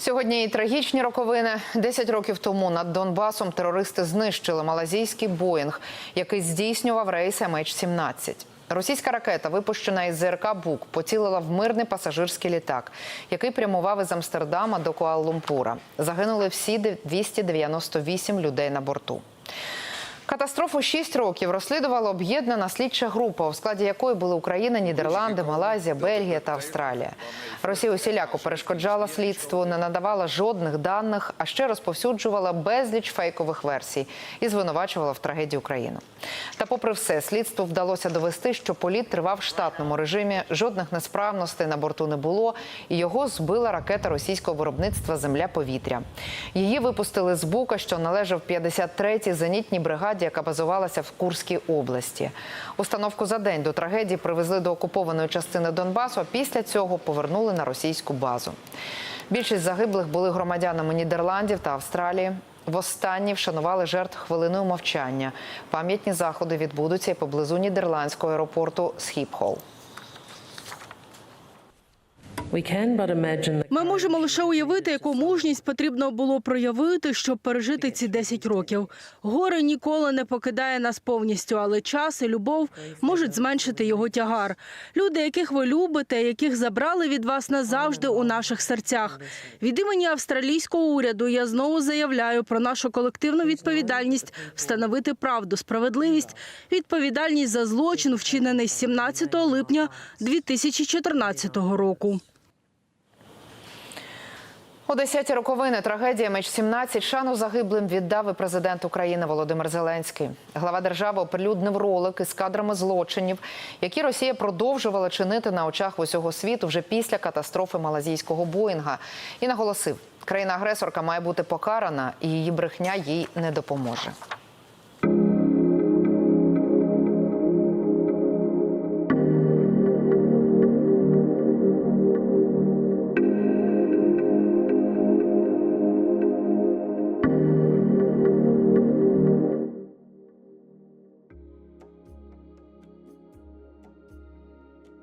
Сьогодні і трагічні роковини. Десять років тому над Донбасом терористи знищили малазійський Боїнг, який здійснював рейс MH17. Російська ракета, випущена із ЗРК «Бук», поцілила в мирний пасажирський літак, який прямував із Амстердама до Куала-Лумпура. Загинули всі 298 людей на борту. Катастрофу 6 років розслідувала об'єднана слідча група, у складі якої були Україна, Нідерланди, Малайзія, Бельгія та Австралія. Росія усіляко перешкоджала слідству, не надавала жодних даних, а ще розповсюджувала безліч фейкових версій і звинувачувала в трагедії Україну. Та, попри все, слідству вдалося довести, що політ тривав в штатному режимі, жодних несправностей на борту не було, і його збила ракета російського виробництва Земля-повітря. Її випустили з Бука, що належав 53-й зенітній бригаді, яка базувалася в Курській області. Установку за день до трагедії привезли до окупованої частини Донбасу, а після цього повернули на російську базу. Більшість загиблих були громадянами Нідерландів та Австралії. Востаннє вшанували жертв хвилиною мовчання. Пам'ятні заходи відбудуться і поблизу нідерландського аеропорту Схіпхол. Ми можемо лише уявити, яку мужність потрібно було проявити, щоб пережити ці 10 років. Горе ніколи не покидає нас повністю, але час і любов можуть зменшити його тягар. Люди, яких ви любите, яких забрали від вас назавжди у наших серцях. Від імені австралійського уряду я знову заявляю про нашу колективну відповідальність встановити правду, справедливість, відповідальність за злочин, вчинений 17 липня 2014 року. У 10-ті роковини трагедії Меч-17 шану загиблим віддав і президент України Володимир Зеленський. Глава держави оприлюднив ролик із кадрами злочинів, які Росія продовжувала чинити на очах усього світу вже після катастрофи малазійського Боїнга. І наголосив, країна-агресорка має бути покарана, і її брехня їй не допоможе.